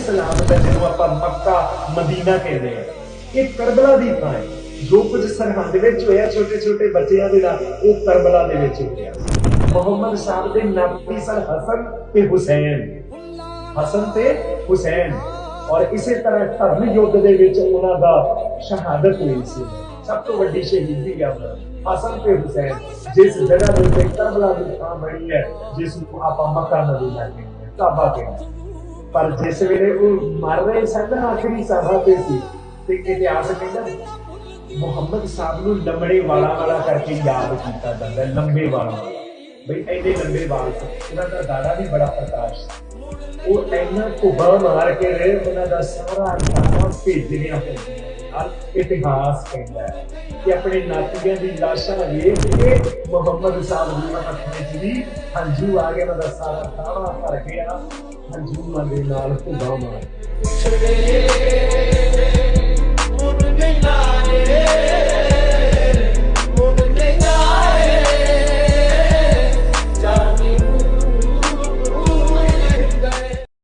ਸਲਾਮਤ ਦਾ ਜਿਹਨੂੰ ਆਪਾਂ ਮੱਕਾ, ਮਦੀਨਾ ਕਹਿੰਦੇ ਆ ਇਹ ਕਰਬਲਾ ਦੀ ਥਾਂ ਹੈ। ਜੋ ਕੁਝ ਸਰਹੰਦ ਵਿੱਚ ਹੋਇਆ ਛੋਟੇ ਛੋਟੇ ਬੱਚਿਆਂ ਦੇ ਨਾਲ, ਉਹ ਕਰਬਲਾ ਦੇ ਵਿੱਚ ਹੋਇਆ। ਮੁਹੰਮਦ ਸਾਹਿਬ ਦੇ ਨਾਤੀ ਸਨ ਹਸਨ ਤੇ ਹੁਸੈਨ। ਹਸਨ ਤੇ ਹੁਸੈਨ। ਔਰ ਇਸੇ ਤਰ੍ਹਾਂ ਧਰਮ ਯੁੱਧ ਦੇ ਵਿੱਚ ਉਹਨਾਂ ਦਾ ਸ਼ਹਾਦਤ ਹੋਈ ਸੀ। ਸਭ ਤੋਂ ਵੱਡੀ ਸ਼ਹੀਦੀ ਹੈ, ਹਸਨ ਤੇ ਹੁਸੈਨ, ਜਿਸ ਜਗ੍ਹਾ ਦੇ ਉੱਤੇ ਕਰਬਲਾ ਦੀ ਥਾਂ ਬਣੀ ਹੈ, ਜਿਸ ਨੂੰ ਆਪਾਂ ਮੱਕਾ, ਮਦੀਨਾ ਕਹਿੰਦੇ ਕਾਬਾ ਕਹਿੰਦੇ ਪਰ ਜਿਸ ਵੇਲੇ ਉਹ ਮਰ ਰਹੇ ਸਨ ਆਖਰੀ ਸਾਹਾਂ ਤੇ ਸੀ, ਤੇ ਇਤਿਹਾਸ ਕਹਿੰਦਾ, ਮੁਹੰਮਦ ਸਾਹਿਬ ਨੂੰ ਲੰਬੜੇ ਵਾਲਾ ਵਾਲਾ ਕਰਕੇ ਯਾਦ ਕੀਤਾ ਜਾਂਦਾ ਲੰਬੇ ਵਾਲਾ। ਬਈ ਐਡੇ ਲੰਬੇ ਵਾਲ ਉਹਨਾਂ ਦਾ ਦਾੜਾ ਵੀ ਬੜਾ ਪ੍ਰਕਾਸ਼ ਉਹ ਇੰਨਾ ਕੁਬਾ ਮਾਰ ਕੇ ਰਹੇ, ਉਹਨਾਂ ਦਾ ਸਾਰਾ ਨਾਮ ਭੇਜਿਆ ਹੋਇਆ ਇਤਿਹਾਸ ਕਹਿੰਦਾ ਹੈ ਕਿ ਆਪਣੇ ਨਾਤੀਆਂ ਦੀ ਲਾਸ਼ਾਂ ਵੇਖ ਕੇ ਮੁਹੰਮਦ ਸਾਹਿਬ ਦੀ ਅੱਖਾਂ ਵਿੱਚ ਵੀ ਹੰਝੂ ਆ ਗਏ, ਉਹਨਾਂ ਦਾ ਸਾਰਾ ਦਾੜਾ ਭਰ ਗਿਆ। ਹੰਝੂਆਂ ਦੇ ਨਾਲ ਕੁਬਾ ਮਾਰ।